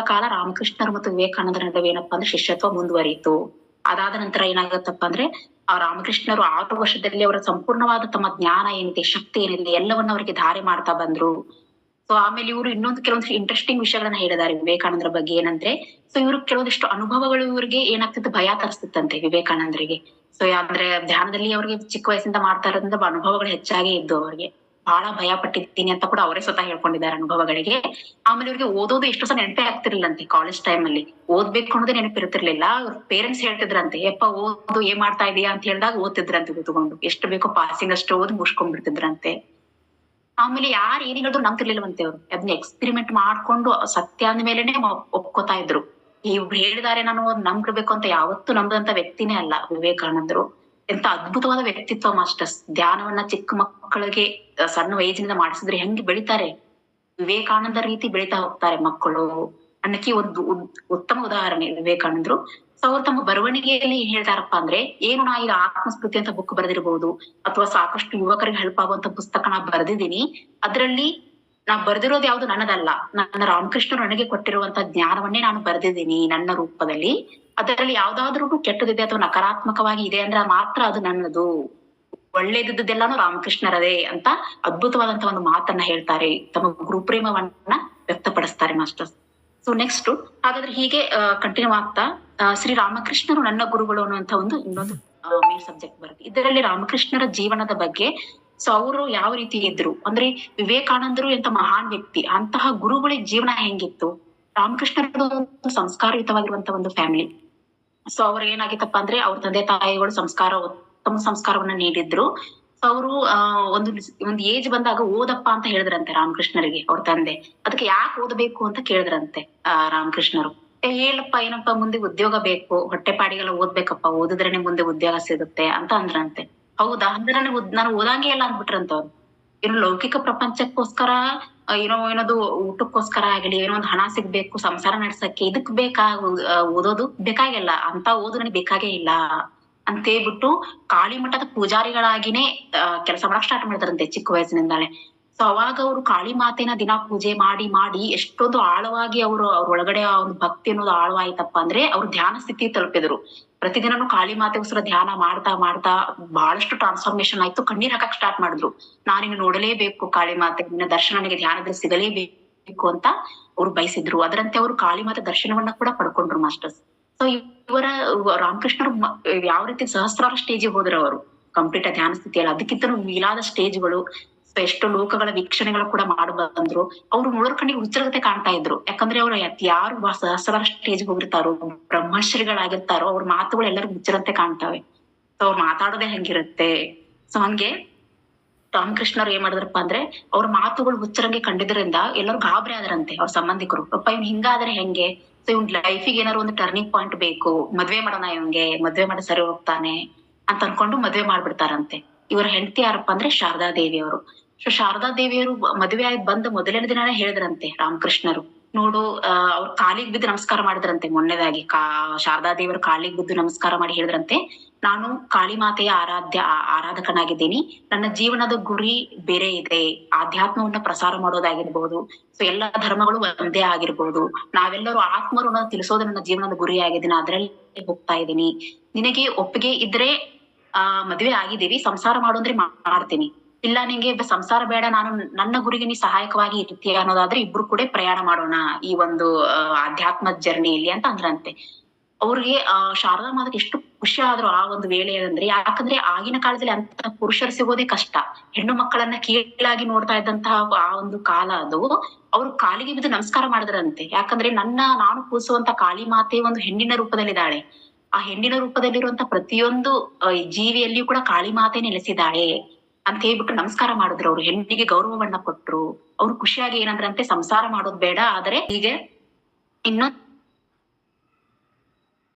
ಕಾಲ ರಾಮಕೃಷ್ಣರು ಮತ್ತು ವಿವೇಕಾನಂದರ ನಡುವೆ ಏನಪ್ಪಾ ಅಂದ್ರೆ ಶಿಷ್ಯತ್ವ ಮುಂದುವರಿಯಿತು. ಅದಾದ ನಂತರ ಏನಾಗತ್ತಪ್ಪ ಅಂದ್ರೆ ಆ ರಾಮಕೃಷ್ಣರು ಆರು ವರ್ಷದಲ್ಲಿ ಅವರ ಸಂಪೂರ್ಣವಾದ ತಮ್ಮ ಜ್ಞಾನ ಏನಿದೆ, ಶಕ್ತಿ ಏನಿದೆ, ಎಲ್ಲವನ್ನ ಅವರಿಗೆ ಧಾರೆ ಮಾಡ್ತಾ ಬಂದ್ರು. ಸೊ ಆಮೇಲೆ ಇವರು ಇನ್ನೊಂದು ಕೆಲವೊಂದು ಇಂಟ್ರೆಸ್ಟಿಂಗ್ ವಿಷಯಗಳನ್ನ ಹೇಳಿದ್ದಾರೆ ವಿವೇಕಾನಂದರ ಬಗ್ಗೆ ಏನಂದ್ರೆ ಸೊ ಇವರು ಕೆಲವೊಂದಿಷ್ಟು ಅನುಭವಗಳು ಇವರಿಗೆ ಏನಾಗ್ತಿತ್ತು, ಭಯ ತರಿಸ್ತಿತ್ತಂತೆ ವಿವೇಕಾನಂದರಿಗೆ. ಸೊ ಅಂದ್ರೆ ಧ್ಯಾನದಲ್ಲಿ ಅವ್ರಿಗೆ ಚಿಕ್ಕ ವಯಸ್ಸಿಂದ ಮಾಡ್ತಾ ಇರೋದ್ರಿಂದ ಅನುಭವಗಳು ಹೆಚ್ಚಾಗಿ ಇದ್ದು ಅವ್ರಿಗೆ. ಬಹಳ ಭಯ ಪಟ್ಟಿದ್ದೀನಿ ಅಂತ ಕೂಡ ಅವರೇ ಸ್ವತಃ ಹೇಳ್ಕೊಂಡಿದ್ದಾರೆ ಅನುಭವಗಳಿಗೆ. ಆಮೇಲೆ ಇವ್ರಿಗೆ ಓದೋದು ಎಷ್ಟು ಸಹ ನೆನಪೇ ಆಗ್ತಿರ್ಲಿಲ್ಲಂತೆ ಕಾಲೇಜ್ ಟೈಮ್ ಅಲ್ಲಿ. ಓದ್ಬೇಕು ಅನ್ನೋದೇ ನೆನಪಿರ್ತಿರ್ಲಿಲ್ಲ ಅವ್ರ ಪೇರೆಂಟ್ಸ್ ಹೇಳ್ತಿದ್ರಂತೆ, ಯಪ್ಪ, ಓದು, ಏನ್ ಮಾಡ್ತಾ ಇದೀಯಾ? ಅಂತ ಹೇಳಿದಾಗ ಓದ್ತಿದ್ರಂತೆ ಕೂತ್ಕೊಂಡು ಎಷ್ಟು ಬೇಕೋ ಪಾಸಿಂಗ್ ಅಷ್ಟು ಓದಿ ಮುಗಿಸ್ಕೊಂಡ್ಬಿಡ್ತಿದ್ರಂತೆ. ಆಮೇಲೆ ಯಾರು ಏನ್ ಹೇಳಿದ್ರು ನಂಬ್ತಿರ್ಲಿಲ್ವಂತೆ ಅವ್ರು. ಅದನ್ನ ಎಕ್ಸ್ಪೆರಿಮೆಂಟ್ ಮಾಡ್ಕೊಂಡು ಸತ್ಯ ಅಂದ್ಮೇಲೆನೆ ಒಪ್ಕೋತಾ ಇದ್ರು. ಇವ್ರು ಹೇಳಿದಾರೆ ನಾನು ನಂಬಿರ್ಬೇಕು ಅಂತ ಯಾವತ್ತೂ ನಂಬದಂತ ವ್ಯಕ್ತಿನೇ ಅಲ್ಲ ವಿವೇಕಾನಂದರು. ಎಂತ ಅದ್ಭುತವಾದ ವ್ಯಕ್ತಿತ್ವ ಮಾಸ್ಟರ್ಸ್ ಧ್ಯಾನವನ್ನ ಚಿಕ್ಕ ಮಕ್ಕಳಿಗೆ ಸಣ್ಣ ವಯಸ್ಸಿನಿಂದ ಮಾಡಿಸಿದ್ರೆ ಹೆಂಗೆ ಬೆಳಿತಾರೆ? ವಿವೇಕಾನಂದ ರೀತಿ ಬೆಳಿತಾ ಹೋಗ್ತಾರೆ ಮಕ್ಕಳು. ಅನ್ನಕ್ಕೆ ಒಂದು ಉತ್ತಮ ಉದಾಹರಣೆ ವಿವೇಕಾನಂದರು. ಸೊ ಅವ್ರು ತಮ್ಮ ಬರವಣಿಗೆಯಲ್ಲಿ ಹೇಳ್ತಾರಪ್ಪ ಅಂದ್ರೆ, ಏನು ನಾ ಈಗ ಆತ್ಮಸ್ಫೂರ್ತಿ ಅಂತ ಬುಕ್ ಬರೆದಿರಬಹುದು ಅಥವಾ ಸಾಕಷ್ಟು ಯುವಕರಿಗೆ ಹೆಲ್ಪ್ ಆಗುವಂತ ಪುಸ್ತಕ ನಾ ಬರೆದಿದ್ದೀನಿ, ಅದರಲ್ಲಿ ನಾ ಬರೆದಿರೋದು ಯಾವ್ದು ನನ್ನದಲ್ಲ. ನನ್ನ ರಾಮಕೃಷ್ಣ ನನಗೆ ಕೊಟ್ಟಿರುವಂತ ಜ್ಞಾನವನ್ನೇ ನಾನು ಬರೆದಿದ್ದೀನಿ ನನ್ನ ರೂಪದಲ್ಲಿ. ಅದರಲ್ಲಿ ಯಾವ್ದಾದ್ರೂ ಕೆಟ್ಟದಿದೆ ಅಥವಾ ನಕಾರಾತ್ಮಕವಾಗಿ ಇದೆ ಅಂದ್ರೆ ಮಾತ್ರ ಅದು ನನ್ನದು. ಒಳ್ಳೇದಿದ್ದೆಲ್ಲಾನು ರಾಮಕೃಷ್ಣರದೇ ಅಂತ ಅದ್ಭುತವಾದಂತ ಒಂದು ಮಾತನ್ನ ಹೇಳ್ತಾರೆ, ತಮ್ಮ ಗುರುಪ್ರೇಮವನ್ನ ವ್ಯಕ್ತಪಡಿಸ್ತಾರೆ ಮಾಸ್ಟರ್ಸ್. ಸೊ ನೆಕ್ಸ್ಟ್ ಹಾಗಾದ್ರೆ ಹೀಗೆ ಕಂಟಿನ್ಯೂ ಆಗ್ತಾ ಶ್ರೀ ರಾಮಕೃಷ್ಣರು ನನ್ನ ಗುರುಗಳು ಅನ್ನುವಂತ ಒಂದು ಇನ್ನೊಂದು ಮೇನ್ ಸಬ್ಜೆಕ್ಟ್ ಬರುತ್ತೆ. ಇದರಲ್ಲಿ ರಾಮಕೃಷ್ಣರ ಜೀವನದ ಬಗ್ಗೆ ಸೊ ಅವರು ಯಾವ ರೀತಿ ಇದ್ರು? ಅಂದ್ರೆ ವಿವೇಕಾನಂದರು ಎಂತ ಮಹಾನ್ ವ್ಯಕ್ತಿ, ಅಂತಹ ಗುರುಗಳ ಜೀವನ ಹೆಂಗಿತ್ತು? ರಾಮಕೃಷ್ಣರದು ಸಂಸ್ಕಾರಯುತವಾಗಿರುವಂತ ಒಂದು ಫ್ಯಾಮಿಲಿ ಸೊ ಅವ್ರ ಏನಾಗಿತ್ತಪ್ಪ ಅಂದ್ರೆ ಅವ್ರ ತಂದೆ ತಾಯಿಗಳು ಸಂಸ್ಕಾರ ಉತ್ತಮ ಸಂಸ್ಕಾರವನ್ನ ನೀಡಿದ್ರು. ಅವರು ಒಂದು ಒಂದು ಏಜ್ ಬಂದಾಗ ಓದಪ್ಪ ಅಂತ ಹೇಳಿದ್ರಂತೆ ರಾಮಕೃಷ್ಣರಿಗೆ ಅವ್ರ ತಂದೆ. ಅದಕ್ಕೆ ಯಾಕೆ ಓದಬೇಕು ಅಂತ ಕೇಳಿದ್ರಂತೆ, ಆ, ರಾಮಕೃಷ್ಣರು. ಹೇಳಪ್ಪ, ಏನಪ್ಪ, ಮುಂದೆ ಉದ್ಯೋಗ ಬೇಕು, ಹೊಟ್ಟೆಪಾಡಿಗೆಲ್ಲ ಓದ್ಬೇಕಪ್ಪ, ಓದಿದ್ರೇನೆ ಮುಂದೆ ಉದ್ಯೋಗ ಸಿಗುತ್ತೆ ಅಂತ ಅಂದ್ರಂತೆ. ಹೌದಾ? ಅಂದ್ರೆ ನಾನು ಓದಂಗೆ ಇಲ್ಲ ಅಂದ್ಬಿಟ್ರಂತ ಅವ್ರು. ಇನ್ನು ಲೌಕಿಕ ಪ್ರಪಂಚಕ್ಕೋಸ್ಕರ ಏನೋ ಏನದು ಊಟಕ್ಕೋಸ್ಕರ ಆಗಲಿ, ಏನೋ ಒಂದು ಹಣ ಸಿಗ್ಬೇಕು, ಸಂಸಾರ ನಡ್ಸಕ್ಕೆ ಇದಕ್ ಬೇಕಾ ಓದೋದು ಬೇಕಾಗಿಲ್ಲ. ಅಂತ ಓದು ನನಗೆ ಬೇಕಾಗೇ ಇಲ್ಲ. ಅಂತ ಹೇಳ್ಬಿಟ್ಟು ಕಾಳಿ ಮಠದ ಪೂಜಾರಿಗಳಾಗಿನೇ ಕೆಲಸ ಮಾಡಕ್ ಸ್ಟಾರ್ಟ್ ಮಾಡಿದ್ರಂತೆ ಚಿಕ್ಕ ವಯಸ್ಸಿನಿಂದಾನೆ. ಸೊ ಅವಾಗ ಅವರು ಕಾಳಿ ಮಾತೆನ ದಿನ ಪೂಜೆ ಮಾಡಿ ಮಾಡಿ ಎಷ್ಟೊಂದು ಆಳವಾಗಿ ಅವರು, ಅವ್ರ ಒಳಗಡೆ ಒಂದು ಭಕ್ತಿ ಅನ್ನೋದು ಆಳವಾಯ್ತಪ್ಪ ಅಂದ್ರೆ ಅವ್ರು ಧ್ಯಾನ ಸ್ಥಿತಿ ತಲುಪಿದ್ರು. ಪ್ರತಿದಿನನೂ ಕಾಳಿ ಉಸಿರ ಧ್ಯಾನ ಮಾಡ್ತಾ ಮಾಡ್ತಾ ಬಹಳಷ್ಟು ಟ್ರಾನ್ಸ್ಫಾರ್ಮೇಶನ್ ಆಯ್ತು. ಕಣ್ಣೀರ್ ಹಾಕಕ್ ಸ್ಟಾರ್ಟ್ ಮಾಡಿದ್ರು. ನಾನಿನ್ನು ನೋಡಲೇಬೇಕು ಕಾಳಿ ಮಾತೆ ನಿನ್ನ ದರ್ಶನ ನನಗೆ ಧ್ಯಾನದಲ್ಲಿ ಸಿಗಲೇಬೇಕು ಅಂತ ಅವ್ರು ಬಯಸಿದ್ರು. ಅದರಂತೆ ಅವರು ಕಾಳಿ ಮಾತೆ ದರ್ಶನವನ್ನ ಕೂಡ ಪಡ್ಕೊಂಡ್ರು ಮಾಸ್ಟರ್ಸ್ ಸೊ ಇವರ, ರಾಮಕೃಷ್ಣರು ಯಾವ ರೀತಿ ಸಹಸ್ರಾರ ಸ್ಟೇಜಿಗೆ ಹೋದ್ರು ಅವರು. ಕಂಪ್ಲೀಟ್ ಧ್ಯಾನ ಸ್ಥಿತಿಯಲ್ಲಿ. ಅದಕ್ಕಿಂತ ಮೀಲಾದ ಸ್ಟೇಜ್ಗಳು ಎಷ್ಟು ಲೋಕಗಳ ವೀಕ್ಷಣೆಗಳು ಕೂಡ ಮಾಡಿ ಬಂದ್ರು. ಅವ್ರು ನೋಡೋರ್ ಕಣ್ಣಿಗೆ ಉಚ್ಚರಗತೆ ಕಾಣ್ತಾ ಇದ್ರು. ಯಾಕಂದ್ರೆ ಅವ್ರು ಯಾರು ಸಹಸ್ರ ಸ್ಟೇಜ್ ಹೋಗಿರ್ತಾರೋ ಬ್ರಹ್ಮಶ್ರೀಗಳಾಗಿರ್ತಾರೋ ಅವ್ರ ಮಾತುಗಳು ಎಲ್ಲರಿಗೂ ಹುಚ್ಚರಂತೆ ಕಾಣ್ತಾವೆ. ಸೊ ಅವ್ರು ಮಾತಾಡೋದೇ ಹೆಂಗಿರುತ್ತೆ. ಸೊ ಹಂಗೆ ರಾಮಕೃಷ್ಣರು ಏನ್ ಮಾಡಿದ್ರಪ್ಪ ಅಂದ್ರೆ, ಅವ್ರ ಮಾತುಗಳು ಹುಚ್ಚರಂಗೆ ಕಂಡಿದ್ರಿಂದ ಎಲ್ಲರೂ ಗಾಬರಿ ಆದ್ರಂತೆ ಅವ್ರ ಸಂಬಂಧಿಕರು. ಅಪ್ಪ ಇವ್ನ್ ಹಿಂಗಾದ್ರೆ ಹೆಂಗೆ? ಸೊ ಇವ್ನ್ ಲೈಫಿಗೆ ಏನಾದ್ರು ಒಂದು ಟರ್ನಿಂಗ್ ಪಾಯಿಂಟ್ ಬೇಕು. ಮದ್ವೆ ಮಾಡೋಣ ಇವಂಗೆ ಮದ್ವೆ ಮಾಡಿ, ಸರಿ ಹೋಗ್ತಾನೆ ಅಂತ ಅನ್ಕೊಂಡು ಮದ್ವೆ ಮಾಡ್ಬಿಡ್ತಾರಂತೆ. ಇವರ ಹೆಂಡತಿ ಯಾರಪ್ಪ ಅಂದ್ರೆ ಶಾರದಾ ದೇವಿ ಅವರು ಸೊ ಶಾರದಾ ದೇವಿಯರು ಮದುವೆ ಆಗಿ ಬಂದ ಮೊದಲನೇ ದಿನಾನೇ ಹೇಳಿದ್ರಂತೆ ರಾಮಕೃಷ್ಣರು. ನೋಡು ಅವ್ರ ಕಾಲಿಗೆ ಬಿದ್ದು ನಮಸ್ಕಾರ ಮಾಡಿದ್ರಂತೆ ಮೊನ್ನೆದಾಗಿ. ಕಾ, ಶಾರದಾ ದೇವರ ಕಾಲಿಗೆ ಬಿದ್ದು ನಮಸ್ಕಾರ ಮಾಡಿ ಹೇಳಿದ್ರಂತೆ. ನಾನು ಕಾಳಿ ಮಾತೆಯ ಆರಾಧ್ಯ ಆರಾಧಕನಾಗಿದ್ದೀನಿ. ನನ್ನ ಜೀವನದ ಗುರಿ ಬೇರೆ ಇದೆ. ಆಧ್ಯಾತ್ಮವನ್ನ ಪ್ರಸಾರ ಮಾಡೋದಾಗಿರ್ಬೋದು. ಸೊ, ಎಲ್ಲಾ ಧರ್ಮಗಳು ಒಂದೇ ಆಗಿರ್ಬೋದು. ನಾವೆಲ್ಲರೂ ಆತ್ಮರು ತಿಳಿಸೋದು ನನ್ನ ಜೀವನದ ಗುರಿ ಆಗಿದ್ದೀನಿ. ಅದರಲ್ಲಿ ಹೋಗ್ತಾ ಇದ್ದೀನಿ. ನಿನಗೆ ಒಪ್ಪಿಗೆ ಇದ್ರೆ, ಆ, ಮದುವೆ ಆಗಿದ್ದೀವಿ. ಸಂಸಾರ ಮಾಡು ಅಂದ್ರೆ ಮಾ- ಮಾಡ್ತೀನಿ. ಇಲ್ಲ, ನಿಂಗೆ ಸಂಸಾರ ಬೇಡ, ನಾನು ನನ್ನ ಗುರಿಗೆ ನೀ ಸಹಾಯಕವಾಗಿ ಇರ್ತೀಯ ಅನ್ನೋದಾದ್ರೆ ಇಬ್ರು ಕೂಡ ಪ್ರಯಾಣ ಮಾಡೋಣ ಈ ಒಂದು ಆಧ್ಯಾತ್ಮದ ಜರ್ನಿಯಲ್ಲಿ ಅಂತ ಅಂದ್ರಂತೆ. ಅವ್ರಿಗೆ, ಆ, ಶಾರದಾ ಮಾತಕ್ಕೆ ಎಷ್ಟು ಖುಷಿ ಆದ್ರು ಆ ಒಂದು ವೇಳೆ ಅಂದ್ರೆ, ಯಾಕಂದ್ರೆ ಆಗಿನ ಕಾಲದಲ್ಲಿ ಅಂತ ಪುರುಷರು ಸಿಗೋದೇ ಕಷ್ಟ. ಹೆಣ್ಣು ಮಕ್ಕಳನ್ನ ಕೀಳಾಗಿ ನೋಡ್ತಾ ಇದ್ದಂತಹ ಆ ಒಂದು ಕಾಲ ಅದು. ಅವ್ರು ಕಾಲಿಗೆ ಬಿದ್ದು ನಮಸ್ಕಾರ ಮಾಡಿದ್ರಂತೆ. ಯಾಕಂದ್ರೆ ನನ್ನ, ನಾನು ಕೂಸುವಂತ ಕಾಳಿ ಮಾತೆ ಒಂದು ಹೆಣ್ಣಿನ ರೂಪದಲ್ಲಿದ್ದಾಳೆ. ಆ ಹೆಣ್ಣಿನ ರೂಪದಲ್ಲಿರುವಂತ ಪ್ರತಿಯೊಂದು ಜೀವಿಯಲ್ಲಿಯೂ ಕೂಡ ಕಾಳಿ ಮಾತೆ ನೆಲೆಸಿದ್ದಾಳೆ. ಅಂತ ಹೇಳ್ಬಿಟ್ಟು ನಮಸ್ಕಾರ ಮಾಡಿದ್ರು ಅವ್ರು. ಹೆಣ್ಣಿಗೆ ಗೌರವವನ್ನ ಕೊಟ್ರು. ಅವ್ರು ಖುಷಿಯಾಗಿ ಏನಂದ್ರಂತೆ, ಸಂಸಾರ ಮಾಡೋದ್ ಬೇಡ. ಆದರೆ ಹೀಗೆ ಇನ್ನೊಂದ್